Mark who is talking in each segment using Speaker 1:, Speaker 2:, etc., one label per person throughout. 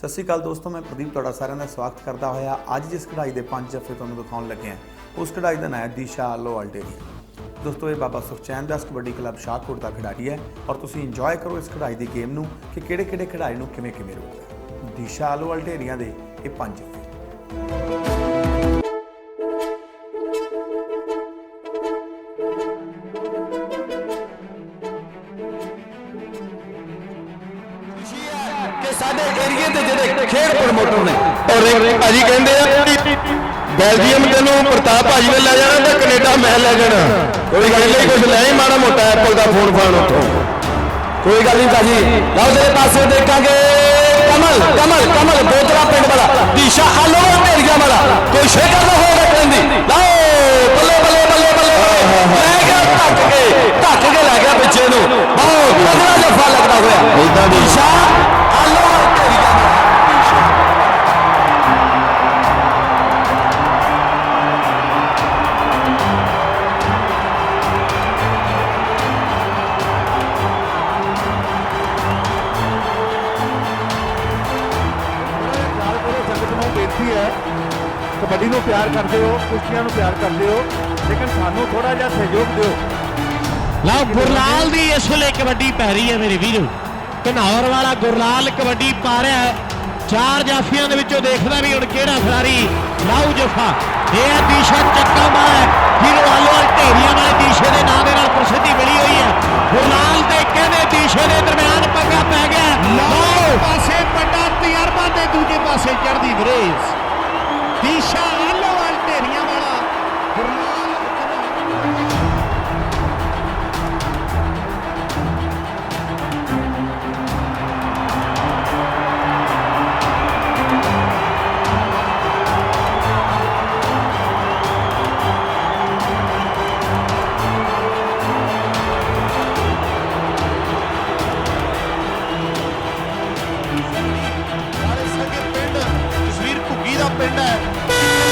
Speaker 1: ਸਤਿ ਸ਼੍ਰੀ ਅਕਾਲ ਦੋਸਤੋ, ਮੈਂ ਪ੍ਰਦੀਪ ਤੁਹਾਡਾ ਸਾਰਿਆਂ ਦਾ ਸਵਾਗਤ ਕਰਦਾ ਹੋਇਆ। ਅੱਜ ਜਿਸ ਕਢਾਈ ਦੇ ਪੰਜ ਜੱਫੇ ਤੁਹਾਨੂੰ ਦਿਖਾਉਣ ਲੱਗੇ ਹਾਂ, ਉਸ ਕਢਾਈ ਦਾ ਨਾਮ ਹੈ ਦੀਸ਼ਾ ਲੋ ਅਲਟੇਰੀਆ ਦੋਸਤੋ, ਇਹ ਬਾਬਾ ਸੁਖਚੈਨ ਦਾਸ ਕਬੱਡੀ ਕਲੱਬ ਸ਼ਾਹਕੋਟ ਦਾ ਖਿਡਾਰੀ ਹੈ ਔਰ ਤੁਸੀਂ ਇੰਜੋਏ ਕਰੋ ਇਸ ਕਢਾਈ ਦੀ ਗੇਮ ਨੂੰ ਕਿ ਕਿਹੜੇ ਕਿਹੜੇ ਖਿਡਾਰੀ ਨੂੰ ਕਿਵੇਂ ਕਿਵੇਂ ਰੋਕਦਾ ਦੀਸ਼ਾ ਲੋ ਅਲਟੇਰੀਆ ਦੇ ਇਹ ਪੰਜ ਜੱਫੇ।
Speaker 2: ਸਾਡੇ ਏਰੀਏ ਦੇ ਜਿਹੜੇ ਖੇਡ ਪ੍ਰਮੋਟਰ ਨੇ, ਔਰ ਭਾਜੀ ਕਹਿੰਦੇ ਆ ਬੈਲਜੀਅਮ ਤੈਨੂੰ ਪ੍ਰਤਾਪ ਭਾਜੀ ਨੇ ਲੈ ਜਾਣਾ ਤੇ ਕੈਨੇਡਾ ਮੈਂ ਲੈ ਜਾਣਾ। ਕੋਈ ਗੱਲ ਨਹੀਂ ਕੁਝ ਲੈ ਹੀ ਮਾੜਾ ਮੋਟਾ ਐਪਲ ਦਾ ਫੋਨ ਫਾਨ ਉੱਥੋਂ। ਕੋਈ ਗੱਲ ਨਹੀਂ ਭਾਜੀ। ਲਓ ਤੇਰੇ ਪਾਸੇ ਦੇਖਾਂਗੇ, ਕਮਲ ਕਮਲ ਕਮਲ ਬਹੁਤ
Speaker 3: ਕਬੱਡੀ ਨੂੰ ਪਿਆਰ ਕਰਦੇ ਹੋ, ਕੁਸ਼ਤੀਆਂ ਨੂੰ ਪਿਆਰ ਕਰਦੇ ਹੋ, ਲੇਕਿਨ ਸਾਨੂੰ ਥੋੜਾ ਜਿਹਾ ਸਹਿਯੋਗ ਦਿਓ।
Speaker 4: ਲਓ, ਗੁਰਲਾਲ ਦੀ ਇਸ ਵੇਲੇ ਕਬੱਡੀ ਪੈ ਰਹੀ ਹੈ ਮੇਰੇ ਵੀਰੋ। ਘਨੌਰ ਵਾਲਾ ਗੁਰਲਾਲ ਕਬੱਡੀ ਪਾ ਰਿਹਾ ਹੈ। ਚਾਰ ਜਾਫੀਆਂ ਦੇ ਵਿੱਚੋਂ ਦੇਖਦਾ ਵੀ ਹੁਣ ਕਿਹੜਾ ਖਿਡਾਰੀ ਲਾਊ ਜਫਾ। ਇਹ ਹੈ ਦੀਸ਼ਾ ਚੱਕਾ ਮਾਰ ਹੀਰੋ ਆਲੋ ਢੇਰੀਆਂ ਵਾਲੇ ਦੀਸ਼ੇ ਦੇ ਨਾਂ ਦੇ ਨਾਲ ਪ੍ਰਸਿੱਧੀ ਮਿਲੀ ਹੋਈ ਹੈ। ਗੁਰਲਾਲ ਤੇ ਕਹਿੰਦੇ ਦੀਸ਼ੇ ਦੇ ਦਰਮਿਆਨ ਪੰਗਾ ਪੈ ਗਿਆ
Speaker 5: ਪਿੰਡ ਹੈ।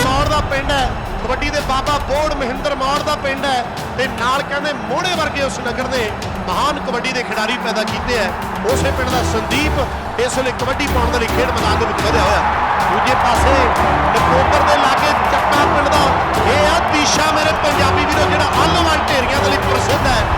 Speaker 5: ਮੌੜ ਦਾ ਪਿੰਡ ਹੈ। ਕਬੱਡੀ ਦੇ ਬਾਬਾ ਬੋੜ ਮਹਿੰਦਰ ਮੌੜ ਦਾ ਪਿੰਡ ਹੈ। ਤੇ ਨਾਲ ਕਹਿੰਦੇ ਮੋੜੇ ਵਰਗੇ ਉਸ ਨਗਰ ਦੇ ਮਹਾਨ ਕਬੱਡੀ ਦੇ ਖਿਡਾਰੀ ਪੈਦਾ ਕੀਤੇ ਹੈ। ਉਸੇ ਪਿੰਡ ਦਾ ਸੰਦੀਪ ਇਸ ਵੇਲੇ ਕਬੱਡੀ ਪਾਉਣ ਦੇ ਲਈ ਖੇਡ ਮੈਦਾਨ ਦੇ ਵਿੱਚ ਵਧਿਆ ਹੋਇਆ। ਦੂਜੇ ਪਾਸੇ ਨਕੋਦਰ ਦੇ ਲਾਗੇ ਚੱਕਾ ਪਿੰਡ ਦਾ ਇਹ ਆ ਦੀਸ਼ਾ ਮੇਰੇ ਪੰਜਾਬੀ ਵੀਰੋ, ਜਿਹੜਾ ਆਲੋਵਾਲ ਢੇਰੀਆਂ ਦੇ ਲਈ ਪ੍ਰਸਿੱਧ ਹੈ।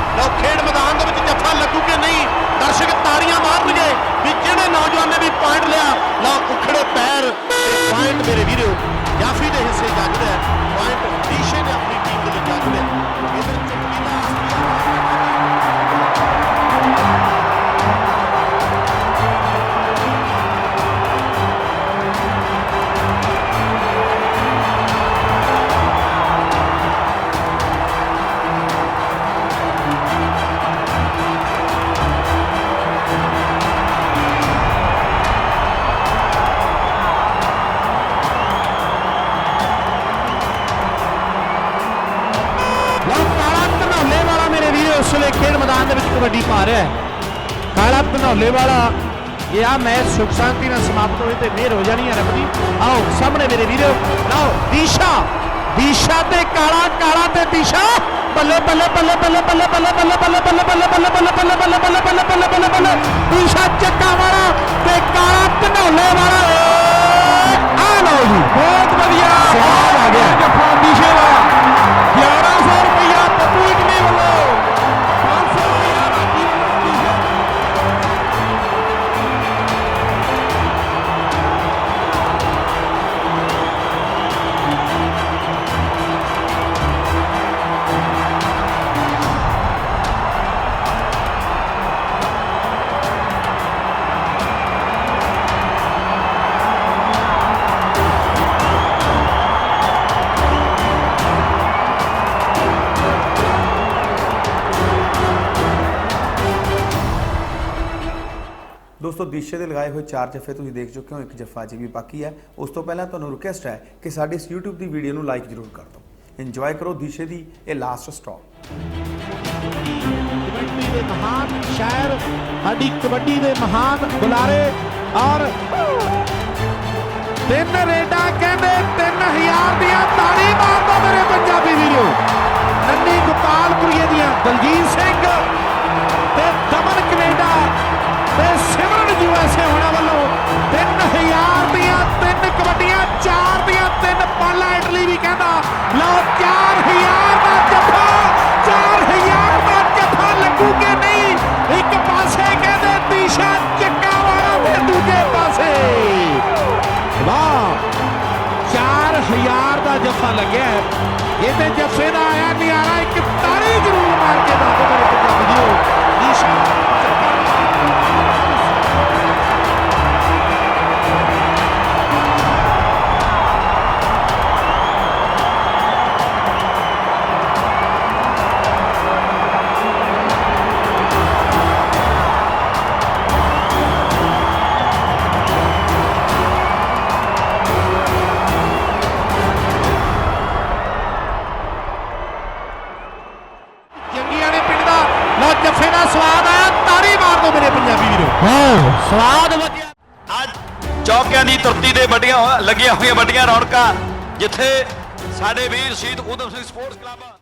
Speaker 5: ਖੇਡ ਮੈਦਾਨ ਦੇ ਵਿੱਚ
Speaker 4: ਕਬੱਡੀ ਪਾ ਰਿਹਾ ਹੈ ਕਾਲਾ ਧਨੌਲੇ ਵਾਲਾ ਇਹ ਆ ਮੈਚ ਸੁਖ ਸ਼ਾਂਤੀ ਨਾਲ ਸਮਾਪਤ ਹੋਏ ਤੇ ਮਿਹਰ ਹੋ ਜਾਣੀ ਹੈ ਰੱਬ ਦੀ ਆਓ ਸਾਹਮਣੇ ਮੇਰੇ ਵੀਰੋ ਲਓ ਦੀਸ਼ਾ ਦੀਸ਼ਾ ਤੇ ਕਾਲਾ ਕਾਲਾ ਤੇ ਦੀਸ਼ਾ ਬੱਲੇ ਬੱਲੇ ਬੱਲੇ ਬੱਲੇ ਬੱਲੇ ਬੱਲੇ ਬੱਲੇ ਬੱਲੇ ਬੱਲੇ ਬੱਲੇ ਬੱਲੇ ਬੱਲੇ ਬੱਲੇ ਬੱਲੇ ਬੱਲੇ ਬੱਲੇ ਬੱਲੇ ਬੱਲੇ ਬੱਲੇ ਦੀਸ਼ਾ ਚੱਕਾ ਵਾਲਾ ਤੇ ਕਾਲਾ ਧਨੌਲੇ ਵਾਲਾ ਆ ਲਓ ਜੀ
Speaker 1: ਦੋਸਤੋ, ਦੀਸ਼ੇ ਦੇ ਲਗਾਏ ਹੋਏ ਚਾਰ ਜੱਫੇ ਤੁਸੀਂ ਦੇਖ ਚੁੱਕੇ ਹੋ, ਇੱਕ ਜੱਫਾ ਜੀ ਵੀ ਬਾਕੀ ਹੈ। ਉਸ ਤੋਂ ਪਹਿਲਾਂ ਤੁਹਾਨੂੰ ਰਿਕੁਐਸਟ ਹੈ ਕਿ ਸਾਡੀ ਇਸ YouTube ਦੀ ਵੀਡੀਓ ਨੂੰ ਲਾਈਕ ਜ਼ਰੂਰ ਕਰ ਦਿਓ। ਇੰਜੋਏ ਕਰੋ ਦੀਸ਼ੇ ਦੀ ਇਹ ਲਾਸਟ ਸਟਾਪ
Speaker 4: ਕਬੱਡੀ ਦੇ ਮਹਾਨ ਸ਼ਾਇਰ, ਸਾਡੀ ਕਬੱਡੀ ਦੇ ਮਹਾਨ ਬੁਲਾਰੇ ਔਰ ਤਿੰਨ ਰੇਡਾਂ ਕਹਿੰਦੇ 3000 ਦੀਆਂ ਤਾੜੀ ਮਾਰਦਾ ਮੇਰੇ ਪੰਜਾਬੀ ਵੀਰੋ। ਨੰਨੀ ਗੋਪਾਲਪੁਰੀਏ ਦੀਆਂ ਦਲਜੀਤ ਸਿੰਘ ਤੇ ਦਮਨ ਕੈਨੇਡਾ ਤੇ ਸਿਮਰਨ ਯੂਐਸਏ ਹੋਣਾ ਵੱਲੋਂ 3000 ਚਾਰ ਦੀਆਂ, ਤਿੰਨ ਪਾਲਾ ਇਟਲੀ ਵੀ ਕਹਿੰਦਾ, ਲਓ 4000 ਦਾ ਜੱਫਾ 4000 ਦਾ ਜੱਫਾ ਲੱਗੂ ਨਹੀਂ। ਇੱਕ ਪਾਸੇ ਕਹਿੰਦੇ ਦੀਸ਼ਾ ਚੱਕਾ ਵਾਲਾ ਤੇ ਦੂਜੇ ਪਾਸੇ। ਵਾਹ 4000 ਦਾ ਜੱਫਾ ਲੱਗਿਆ ਇਹਦੇ ਜੱਫੇ ਦਾ ਆਇਆ ਨਿਆਰਾ, ਇੱਕ ਤਾੜੀ ਜ਼ਰੂਰ ਮਾਰ ਕੇ ਦੱਸੋ ਮੇਰੇ ਪੰਜਾਬੀਓ ਪੰਜਾਬੀ ਵੀਰੋ ਹਾਂ ਸਵਾਦ ਵੱਜਿਆ
Speaker 2: ਅੱਜ ਚੌਕਿਆਂ ਦੀ ਧਰਤੀ ਤੇ ਵੱਡੀਆਂ ਲੱਗੀਆਂ ਹੋਈਆਂ ਵੱਡੀਆਂ ਰੌਣਕਾਂ ਜਿੱਥੇ ਸਾਡੇ ਵੀਰ ਸ਼ਹੀਦ ਊਧਮ ਸਿੰਘ ਸਪੋਰਟਸ ਕਲੱਬ